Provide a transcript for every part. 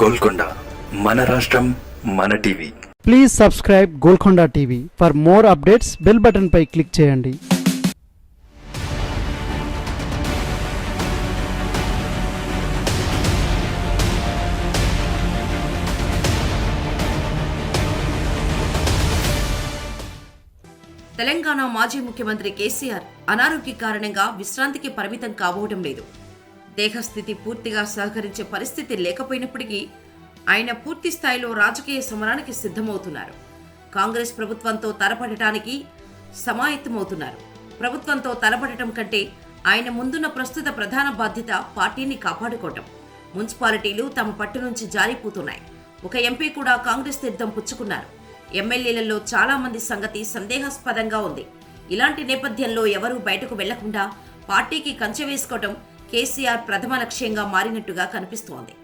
గోల్కొండ మన రాష్ట్రం మన TV. Please subscribe Golconda TV for more updates bell button pi click చేయండి. తెలంగాణ మాజీ ముఖ్యమంత్రి కేసీఆర్ అనారోగ్య కారణంగా విశ్రాంతికి పరిమితం కాబోవడం లేదు. దేహస్థితి పూర్తిగా సహకరించే పరిస్థితి లేకపోయినప్పటికీ ఆయన పూర్తి స్థాయిలో రాజకీయ సమరానికి సిద్ధమవుతున్నారు. కాంగ్రెస్ ప్రభుత్వంతో తలపడటానికి సమాయత్తమవుతున్నారు. ప్రభుత్వంతో తలపడటం కంటే ఆయన ముందున్న ప్రస్తుత ప్రధాన బాధ్యత పార్టీని కాపాడుకోవటం. మున్సిపాలిటీలు తమ పట్టు నుంచి జారిపోతున్నాయి. ఒక ఎంపీ కూడా కాంగ్రెస్ తీర్థం పుచ్చుకున్నారు. ఎమ్మెల్యేలలో చాలామంది సంగతి సందేహాస్పదంగా ఉంది. ఇలాంటి నేపథ్యంలో ఎవరూ బయటకు వెళ్ళకుండా పార్టీకి కంచె వేసుకోవటం కేసీఆర్ ప్రథమ లక్ష్యంగా మారినట్టుగా కనిపిస్తోంది.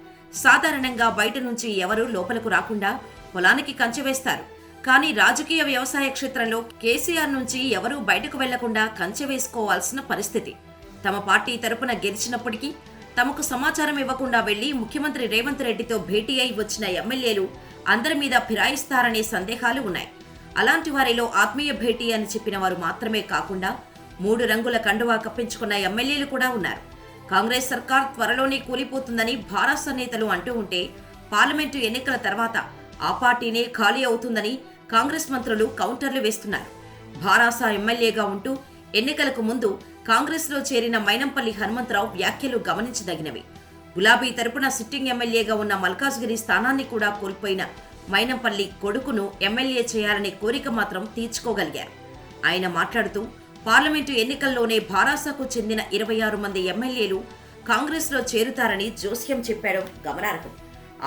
సాధారణంగా బయట నుంచి ఎవరూ లోపలకు రాకుండా పొలానికి కంచె వేస్తారు. కానీ రాజకీయ వ్యవసాయ క్షేత్రంలో కేసీఆర్ నుంచి ఎవరూ బయటకు వెళ్ళకుండా కంచె వేసుకోవాల్సిన పరిస్థితి. తమ పార్టీ తరపున గెలిచినప్పటికీ తమకు సమాచారం ఇవ్వకుండా వెళ్ళి ముఖ్యమంత్రి రేవంత్ రెడ్డితో భేటీ అయి వచ్చిన ఎమ్మెల్యేలు అందరి మీద ఫిరాయిస్తారనే సందేహాలు ఉన్నాయి. అలాంటి వారిలో ఆత్మీయ భేటీ అని చెప్పిన వారు మాత్రమే కాకుండా మూడు రంగుల కండువా కప్పించుకున్న ఎమ్మెల్యేలు కూడా ఉన్నారు. కాంగ్రెస్ సర్కార్ త్వరలోనే కూలిపోతుందని భారత నేతలు అంటూ ఉంటే పార్లమెంటు ఎన్నికల తర్వాత ఆ పార్టీనే ఖాళీ అవుతుందని కాంగ్రెస్ మంత్రులు కౌంటర్లు వేస్తున్నారు. భారాస ఎమ్మెల్యేగా ఉంటూ ఎన్నికలకు ముందు కాంగ్రెస్లో చేరిన మైనంపల్లి హనుమంతరావు వ్యాఖ్యలు గమనించదగినవి. గులాబీ తరపున సిట్టింగ్ ఎమ్మెల్యేగా ఉన్న మల్కాజ్గిరి స్థానాన్ని కూడా కోల్పోయిన మైనంపల్లి కొడుకును ఎమ్మెల్యే చేయాలనే కోరిక మాత్రం తీర్చుకోగలిగారు. ఆయన మాట్లాడుతూ పార్లమెంటు ఎన్నికల్లోనే భారాసకు చెందిన ఇరవై ఆరు మంది ఎమ్మెల్యేలు కాంగ్రెస్లో చేరుతారని జోస్యం చెప్పాడు గమనార్హం.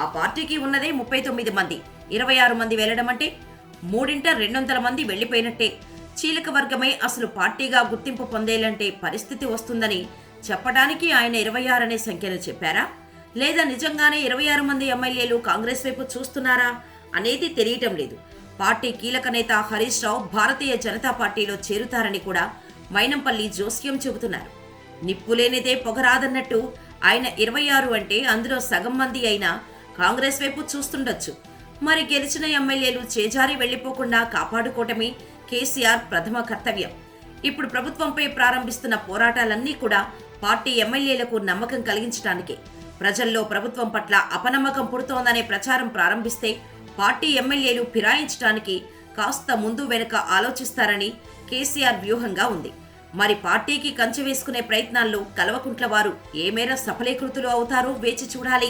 ఆ పార్టీకి ఉన్నదే ముప్పై తొమ్మిది మంది. ఇరవై ఆరు మంది వెళ్ళడం అంటే మూడింట రెండు వందల మంది వెళ్ళిపోయినట్టే చీలక వర్గమే అసలు పార్టీగా గుర్తింపు పొందేలంటే పరిస్థితి వస్తుందని చెప్పడానికి ఆయన ఇరవై ఆరనే సంఖ్యను చెప్పారా? లేదా నిజంగానే ఇరవై ఆరు మంది ఎమ్మెల్యేలు కాంగ్రెస్ వైపు చూస్తున్నారా అనేది తెలియటం లేదు. పార్టీ కీలక నేత హరీష్ రావు భారతీయ జనతా పార్టీలో చేరుతారని కూడా మైనంపల్లి జోస్యం చెబుతున్నారు. నిప్పులేనిదే పొగరాదన్నట్టు ఆయన ఇరవై ఆరు అంటే అందులో సగం మంది అయినా కాంగ్రెస్ వైపు చూస్తుండొచ్చు. మరి గెలిచిన ఎమ్మెల్యేలు చేజారి వెళ్ళిపోకుండా కాపాడుకోవటమే కేసీఆర్ ప్రథమ కర్తవ్యం. ఇప్పుడు ప్రభుత్వంపై ప్రారంభిస్తున్న పోరాటాలన్నీ కూడా పార్టీ ఎమ్మెల్యేలకు నమ్మకం కలిగించడానికే ప్రజల్లో ప్రభుత్వం పట్ల అపనమ్మకం పుడుతోందనే ప్రచారం ప్రారంభిస్తే పార్టీ ఎమ్మెల్యేలు ఫిరాయించడానికి కాస్త ముందు వెనుక ఆలోచిస్తారని కేసీఆర్ వ్యూహంగా ఉంది. మరి పార్టీకి కంచె వేసుకునే ప్రయత్నాల్లో కల్వకుంట్ల వారు ఏ మేర సఫలీకృతులు అవుతారో వేచి చూడాలి.